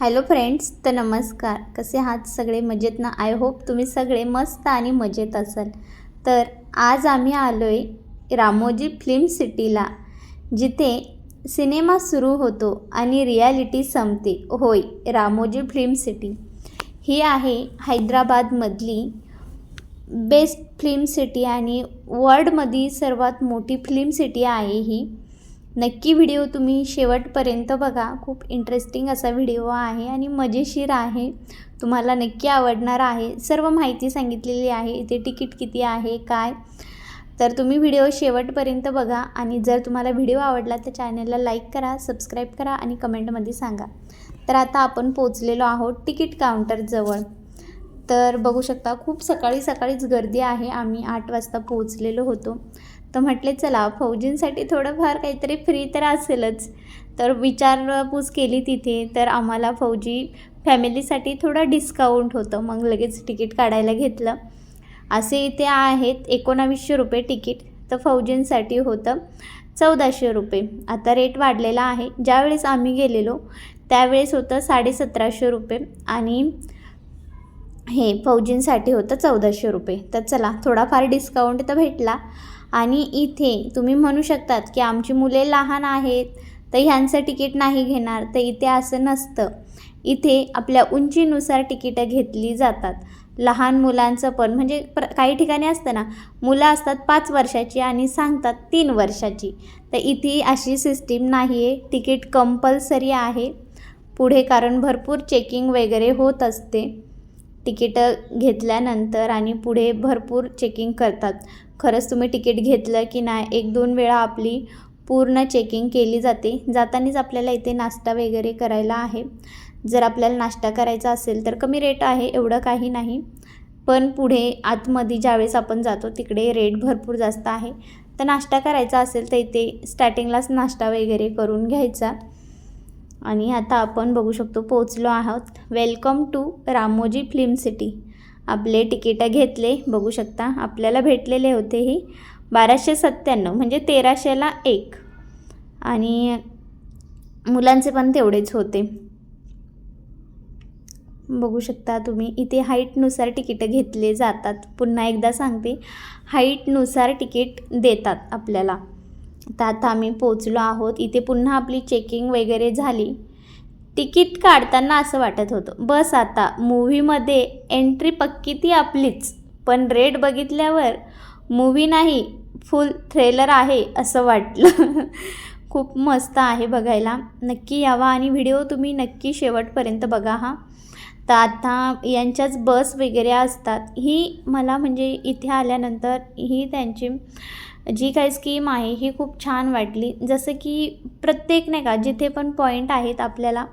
Hello friends तर नमस्कार. कसे आहात सगळे? मजेत ना? आय होप तुम्ही सगळे मस्त आणि मजेत असाल. तर आज आम्ही आलो आहे रामोजी फिल्म सिटीला जिथे सिनेमा सुरू होतो आणि रियालिटी संपते. होय रामोजी फिल्म सिटी ही आहे हैदराबादमधली बेस्ट फिल्म सिटी आणि वर्ल्डमधली सर्वात मोठी फिल्म सिटी आहे ही. नक्की व्हिडिओ तुम्ही शेवटपर्यंत बघा. खूप इंटरेस्टिंग असा व्हिडिओ आहे आणि मजेशीर आहे. तुम्हाला नक्की आवडणार आहे. सर्व माहिती सांगितलेली आहे. इथे तिकीट किती आहे काय? तर तुम्ही व्हिडिओ शेवटपर्यंत बघा आणि जर तुम्हाला व्हिडिओ आवडला तर चॅनलला लाईक करा सबस्क्राईब करा आणि कमेंटमध्ये सांगा. तर आता आपण पोचलेलो आहोत तिकीट काउंटरजवळ तर बघू शकता खूप सकाळी सकाळीच गर्दी आहे. आम्ही आठ वाजता पोहोचलेलो होतो. तर म्हटले चला फौजींसाठी थोडंफार काहीतरी फ्री तर असेलच. तर विचारपूस केली तिथे तर आम्हाला फौजी फॅमिलीसाठी थोडं डिस्काउंट होतं. मग लगेच तिकीट काढायला घेतलं. असे इथे आहेत एकोणावीसशे रुपये तिकीट तर फौजींसाठी होतं चौदाशे रुपये. आता रेट वाढलेला आहे. ज्यावेळेस आम्ही गेलेलो त्यावेळेस होतं साडेसतराशे रुपये. आणि हे फौजींसाठी होतं चौदाशे रुपये. तर चला थोडाफार डिस्काउंट तर भेटला. आणि इथे तुम्ही म्हणू शकतात की आमची मुले लहान आहेत तर ह्यांचं तिकीट नाही घेणार तर इथे असं नसतं. इथे आपल्या उंचीनुसार तिकीटं घेतली जातात. लहान मुलांचं पण म्हणजे प्र काही ठिकाणी असतं ना मुलं असतात पाच वर्षाची आणि सांगतात तीन वर्षाची. तर इथे अशी सिस्टीम नाही आहे तिकीट कंपल्सरी आहे. पुढे कारण भरपूर चेकिंग वगैरे होत असते. तिकीटं घेतल्यानंतर आणि पुढे भरपूर चेकिंग करतात. खरंच तुम्ही तिकीट घेतलं की नाही एक दोन वेळा आपली पूर्ण चेकिंग केली जाते. जातानीच आपल्याला इथे नाश्ता वगैरे करायला आहे. जर आपल्याला नाश्ता करायचा असेल तर कमी रेट आहे एवढं काही नाही. पण पुढे आतमध्ये ज्यावेळेस आपण जातो तिकडे रेट भरपूर जास्त आहे. तर नाश्ता करायचा असेल तर इथे स्टार्टिंगलाच नाश्ता वगैरे करून घ्यायचा. आणि आता आपण बघू शकतो पोचलो आहोत. Welcome to Ramoji film city आपले तिकीटं घेतले बघू शकता. आपल्याला भेटलेले होते ही बाराशे सत्त्याण्णव म्हणजे तेराशेला एक. आणि मुलांचे पण तेवढेच होते. बघू शकता तुम्ही इथे हाईटनुसार तिकीटं घेतले जातात. पुन्हा एकदा सांगते हाईटनुसार तिकीट देतात आपल्याला. तर आता आम्ही पोचलो आहोत. इथे पुन्हा आपली चेकिंग वगैरे झाली. तिकीट काढताना असं वाटत होतं बस आता मूव्हीमध्ये एंट्री पक्की ती आपलीच. पण रेट बघितल्यावर मूव्ही नाही फुल थ्रेलर आहे असं वाटलं. खूप मस्त आहे बघायला. नक्की यावा आणि व्हिडिओ तुम्ही नक्की शेवटपर्यंत बघा हा. तर आता यांच्याच बस वगैरे असतात. ही मला म्हणजे इथे आल्यानंतर ही त्यांची जी काही स्कीम आहे ही खूप छान वाटली. जसं की प्रत्येक नाही का जिथे पण पॉईंट आहेत आपल्याला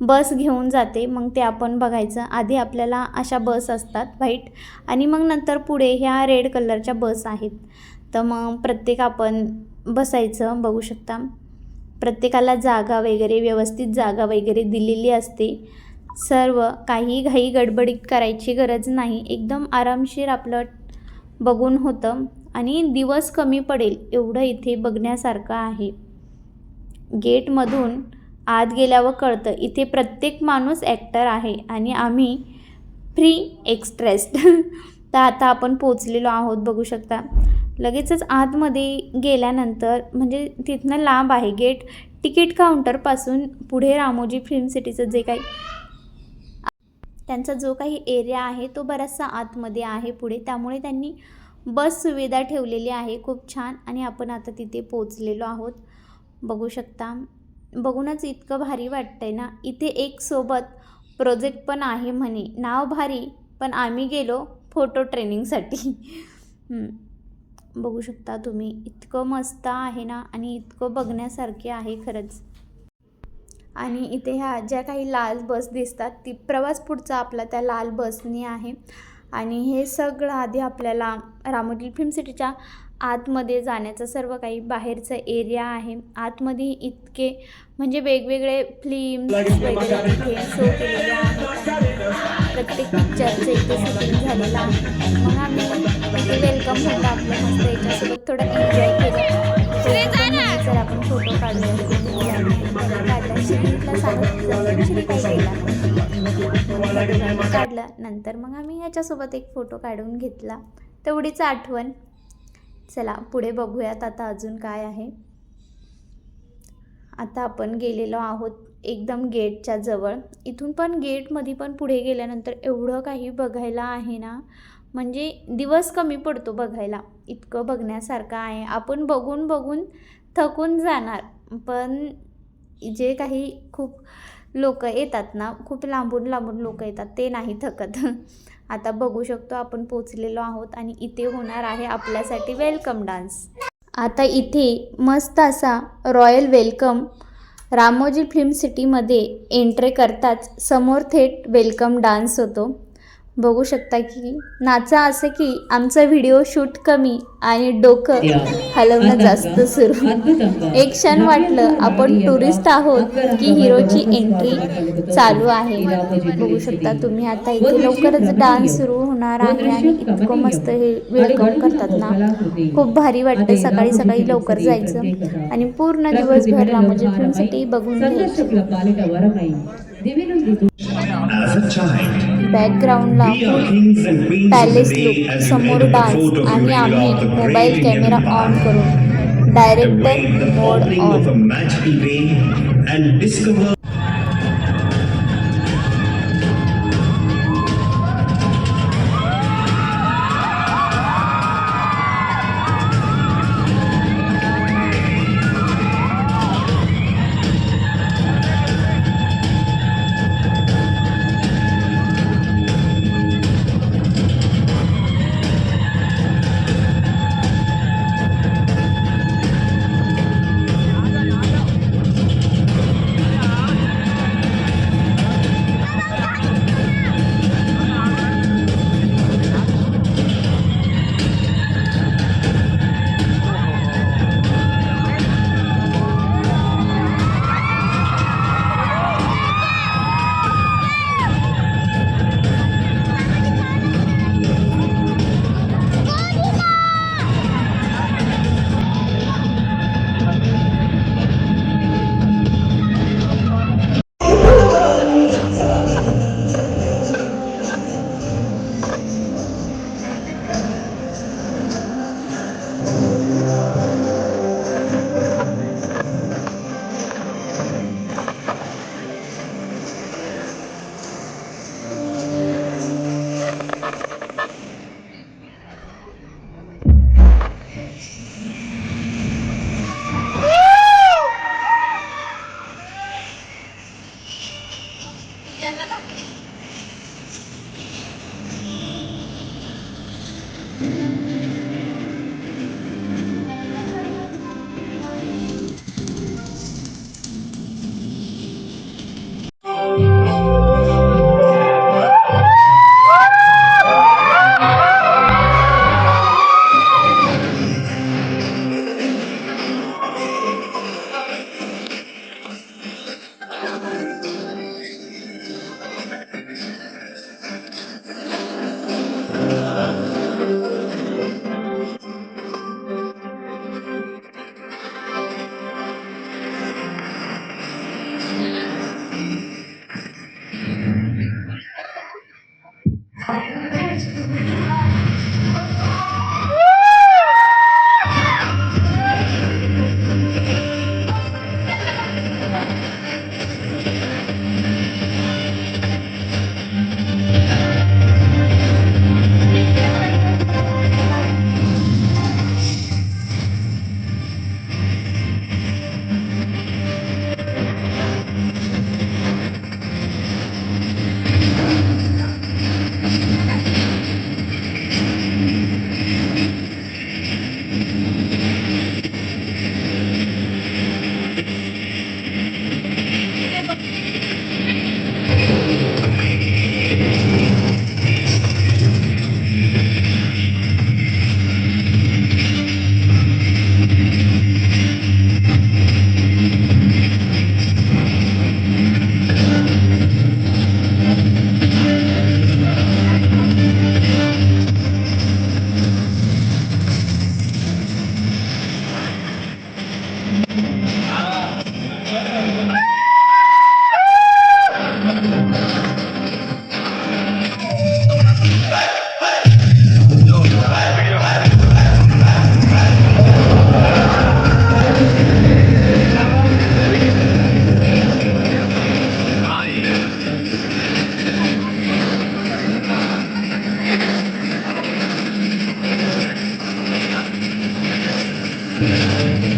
बस घेऊन जाते. मग ते आपण बघायचं. आधी आपल्याला अशा बस असतात व्हाईट आणि मग नंतर पुढे ह्या रेड कलरच्या बस आहेत. तर मग प्रत्येक आपण बसायचं बघू शकता. प्रत्येकाला जागा वगैरे व्यवस्थित जागा वगैरे दिलेली असते. सर्व काही घाई गडबडीत करायची गरज नाही. एकदम आरामशीर आपलं बघून होतं. आणि दिवस कमी पडेल एवढं इथे बघण्यासारखं आहे. गेटमधून आत गेल्यावर कळतं इथे प्रत्येक माणूस ॲक्टर आहे आणि आम्ही फ्री एक्सप्रेस्ड तर आता आपण पोचलेलो आहोत बघू शकता. लगेचच आतमध्ये गेल्यानंतर म्हणजे तिथनं लांब आहे गेट तिकीट काउंटरपासून पुढे रामोजी फिल्म सिटीचं जे काही त्यांचा जो काही एरिया आहे तो बराचसा आतमध्ये आहे पुढे. त्यामुळे त्यांनी बस सुविधा ठेवलेली आहे. खूप छान. आणि आपण आता तिथे पोचलेलो आहोत. बघू शकता. बघूनच इतकं भारी वाटतं आहे ना? इथे एक सोबत प्रोजेक्ट पण आहे म्हणे. नाव भारी पण आम्ही गेलो फोटो ट्रेनिंगसाठी बघू शकता तुम्ही. इतकं मस्त आहे ना? आणि इतकं बघण्यासारखे आहे खरंच. आणि इथे ह्या ज्या काही लाल बस दिसतात ती प्रवास पुढचा आपला त्या लाल बसनी आहे. आणि हे सगळं आधी आपल्याला रामोजी फिल्म सिटीच्या आतमध्ये जाण्याचं सर्व काही बाहेरचं एरिया आहे. आतमध्ये इतके म्हणजे वेगवेगळे फिल्म्स वगैरे इथे शो केलेले आहेत. प्रत्येक पिक्चरचं इथे शूटिंग झालेलं आहे. मग आम्ही इथे वेलकम होतं आपलं मस्त याच्यासोबत. थोडं एन्जॉय केलं. जर आपण फोटो काढूया काढला श्रीला सांगितलं श्री काय केला काढला. नंतर मग आम्ही याच्यासोबत एक फोटो काढून घेतला. तेवढीच आठवण. चला पुढे बघूयात आता अजून काय आहे. आता आपण गेलेलो आहोत एकदम गेटच्या जवळ. इथून पण गेटमध्ये पण पुढे गेल्यानंतर एवढं काही बघायला आहे ना. म्हणजे दिवस कमी पडतो बघायला. इतकं बघण्यासारखं आहे. आपण बघून बघून थकून जाणार. पण जे काही खूप लोक येतात ना खूप लांबून लांबून लोक येतात ते नाही थकत. आता बघू शकतो आपण पोचलेलो आहोत आणि इथे होणार आहे आपल्यासाठी वेलकम डान्स. आता इथे मस्त असा रॉयल वेलकम रामोजी फिल्म सिटीमध्ये एंट्री करताच समोर थेट वेलकम डान्स होतो. बघू शकता की नाचा असं की आमचा व्हिडिओ शूट कमी आणि डोकं हलवणं जास्त सुरू. एक क्षण वाटलं आपण टुरिस्ट आहोत की हिरोची एंट्री चालू आहे. बघू शकता तुम्ही आता इथे लवकरच डान्स सुरू होणार आहे आणि इतकं मस्त हे वेलकम करतात ना. खूप भारी वाटतं. सकाळी सकाळी लवकर जायचं. आणि पूर्ण दिवसभर रामोजी फिल्म सिटी बघून घ्यायची. बॅकग्राऊंडला पॅलेस लुक समोर डान्स आणि आम्ही मोबाईल कॅमेरा ऑन करून डायरेक्टर मोड ऑन Música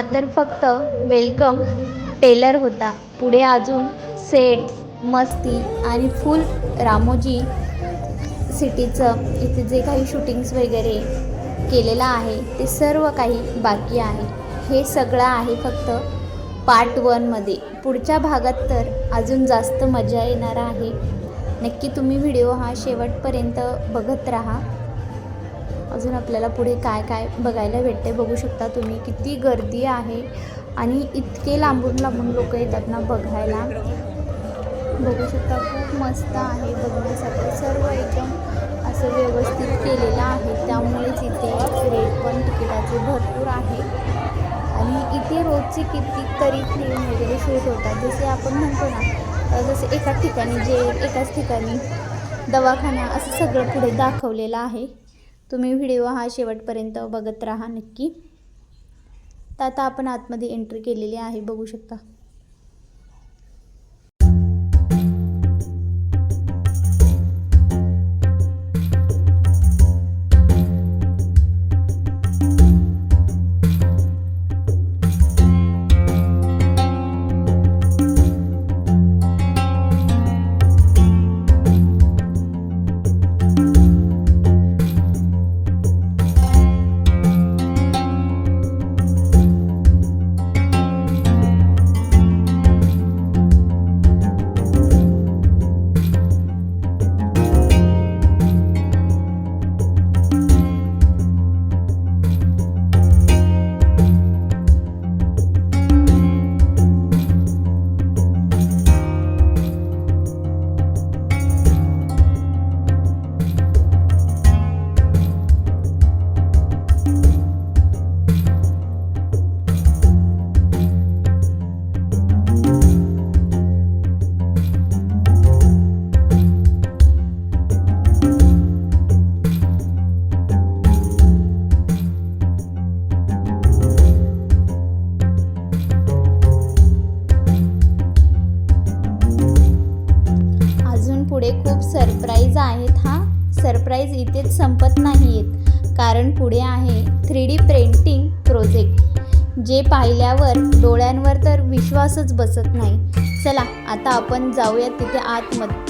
हा तर फक्त वेलकम टेलर होता. पुढे अजून सेट मस्ती आणि फुल रामोजी सिटीचं इथे जे काही शूटिंग्स वगैरे केलेलं आहे ते सर्व काही बाकी आहे. हे सगळं आहे फक्त पार्ट वनमध्ये पुढच्या भागात तर अजून जास्त मजा येणार आहे. नक्की तुम्ही व्हिडिओ हा शेवटपर्यंत बघत राहा. अजून आपल्याला पुढे काय काय बघायला भेटते बघू शकता तुम्ही. किती गर्दी आहे आणि इतके लांबून लांबून लोक येतात ना बघायला. बघू शकता खूप मस्त आहे बघण्यासाठी. सर्व एकदम असं व्यवस्थित केलेलं आहे. त्यामुळेच इथे रेट पण तिकिटाचे भरपूर आहे. आणि इथे रोजचे कितीतरी फिल्म वगैरे शूट होतात. जसे आपण म्हणतो ना जसे एकाच ठिकाणी जे एकाच ठिकाणी दवाखाना असं सगळं पुढे दाखवलेलं आहे. तुम्ही व्हिडिओ हा शेवटपर्यंत बघत राहा नक्की. तर आता आपण आतमध्ये एंट्री केलेली आहे बघू शकता. सरप्राईज इथेच संपत नाही आहेत कारण पुढे आहे थ्री डी प्रिंटिंग प्रोजेक्ट जे पाहिल्यावर डोळ्यांवर तर विश्वासच बसत नाही. चला आता आपण जाऊया तिथे आतमध्ये.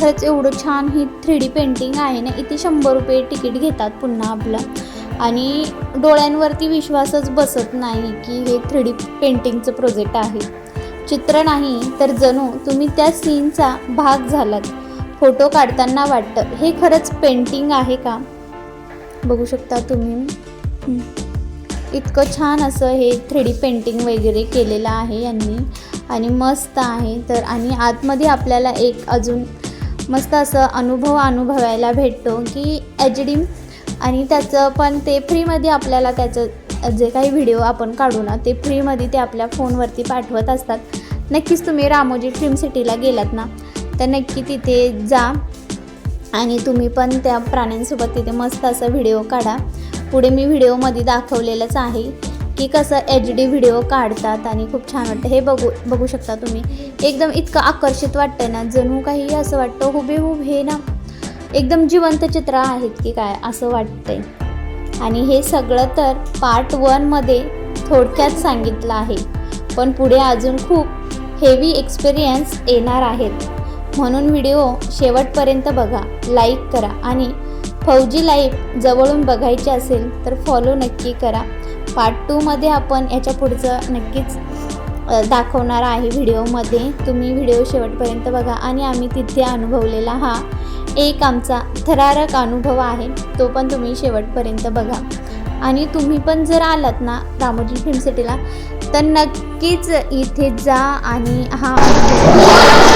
खरंच एवढं छान ही थ्री डी पेंटिंग आहे ना इथे शंभर रुपये तिकीट घेतात पुन्हा आपलं. आणि डोळ्यांवरती विश्वासच बसत नाही की हे थ्री डी पेंटिंगचं प्रोजेक्ट आहे. चित्र नाही तर जणू तुम्ही त्या सीनचा भाग झालात. फोटो काढताना वाटतं. हे खरंच पेंटिंग आहे का? बघू शकता तुम्ही. इतकं छान असं हे थ्री डी पेंटिंग वगैरे केलेलं आहे यांनी. आणि मस्त आहे. तर आणि आतमध्ये आपल्याला एक अजून मस्त असं अनुभव अनुभवायला भेटतो की एच डी आणि त्याचं पण ते फ्रीमध्ये आपल्याला त्याचं जे काही व्हिडिओ आपण काढू ना ते फ्रीमध्ये ते आपल्या फोनवरती पाठवत असतात. नक्कीच तुम्ही रामोजी फिल्म सिटीला गेलात ना तर नक्की तिथे जा. आणि तुम्ही पण त्या प्राण्यांसोबत तिथे मस्त असा व्हिडिओ काढा. पुढे मी व्हिडिओमध्ये दाखवलेलंच आहे की कसं एच डी व्हिडिओ काढतात आणि खूप छान वाटतं. हे बघू बघू शकता तुम्ही. एकदम इतकं आकर्षित वाटतं ना. जणू काही असं वाटतं हुबेहूब हे ना एकदम जिवंत चित्र आहेत की काय असं वाटतंय. आणि हे सगळं तर पार्ट वनमध्ये थोडक्यात सांगितलं आहे. पण पुढे अजून खूप हेवी एक्सपिरियन्स येणार आहेत. म्हणून व्हिडिओ शेवटपर्यंत बघा लाईक करा आणि फौजी लाईफ जवळून बघायची असेल तर फॉलो नक्की करा. पार्ट टूमध्ये आपण याच्या पुढचं नक्कीच दाखवणार आहे व्हिडिओमध्ये. तुम्ही व्हिडिओ शेवटपर्यंत बघा आणि आम्ही तिथे अनुभवलेला हा एक आमचा थरारक अनुभव आहे तो पण तुम्ही शेवटपर्यंत बघा. आणि तुम्ही पण जर आलात ना रामोजी फिल्म सिटीला तर नक्कीच इथे जा आणि हा अनुभव